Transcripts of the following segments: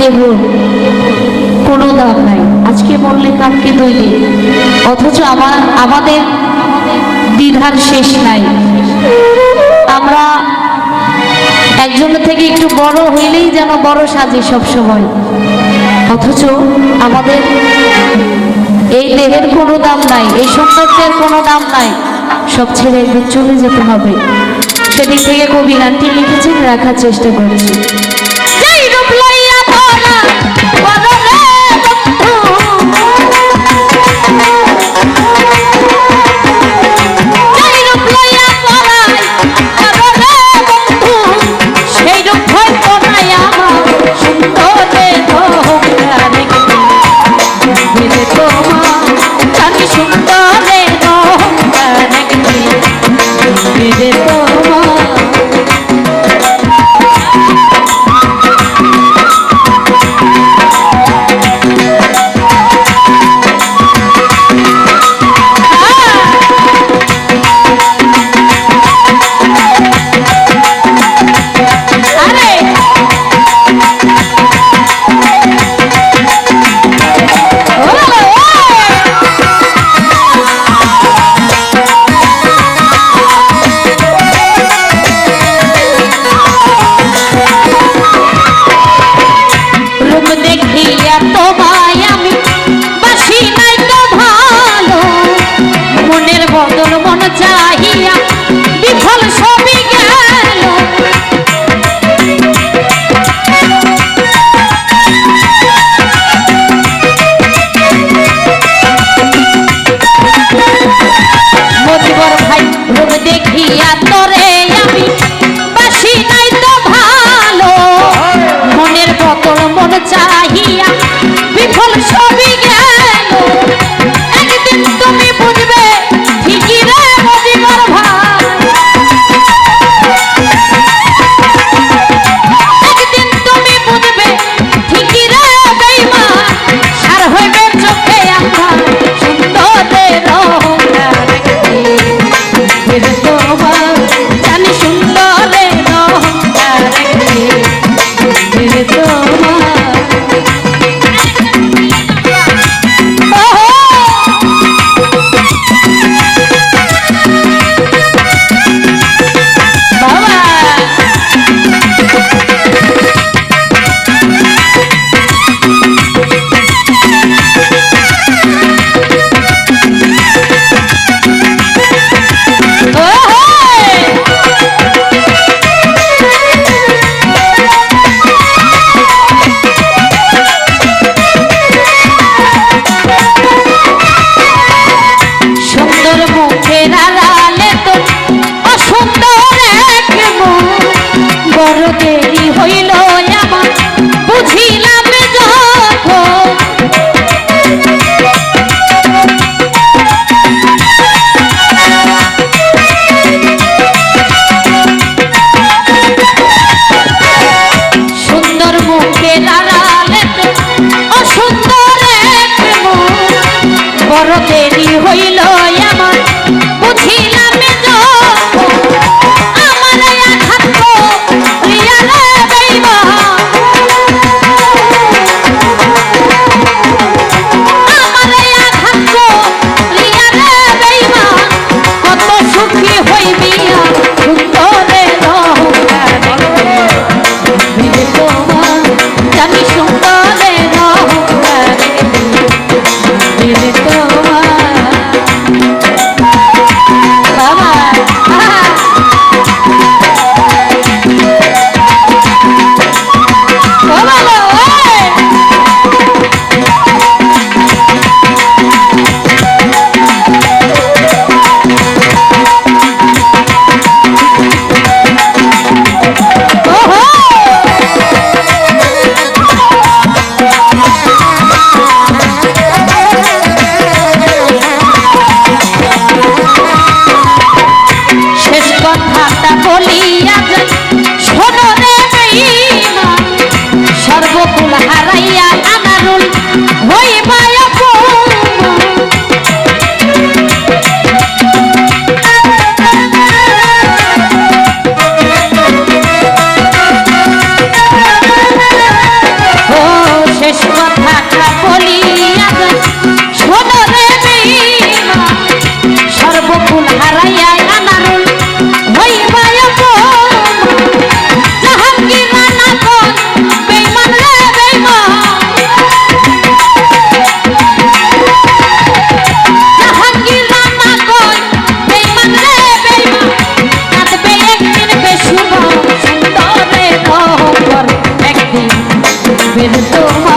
দেহ, কোনো দাম নাই। আজকে বললে কালকে দুই অথচ আমার, আমাদের দ্বিধার শেষ নাই। আমরা একজনের থেকে একটু বড় হইলেই যেন বড় সাজে সব সময় অথচ আমাদের এই দেহের কোনো দাম নাই, এই সৌন্দর্যের কোনো দাম নাই। সব ছেড়ে একদিন চলে যেতে হবে। সেদিক থেকে কবি গানটি লিখেছেন, রাখার চেষ্টা করেছি। দেখিয়া তোমায় আমি বাসি নাই তো ভালো। মনের বদল মন চাহিয়া হারাইয়া আনারুল হইবা Give it to me.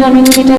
Kilometre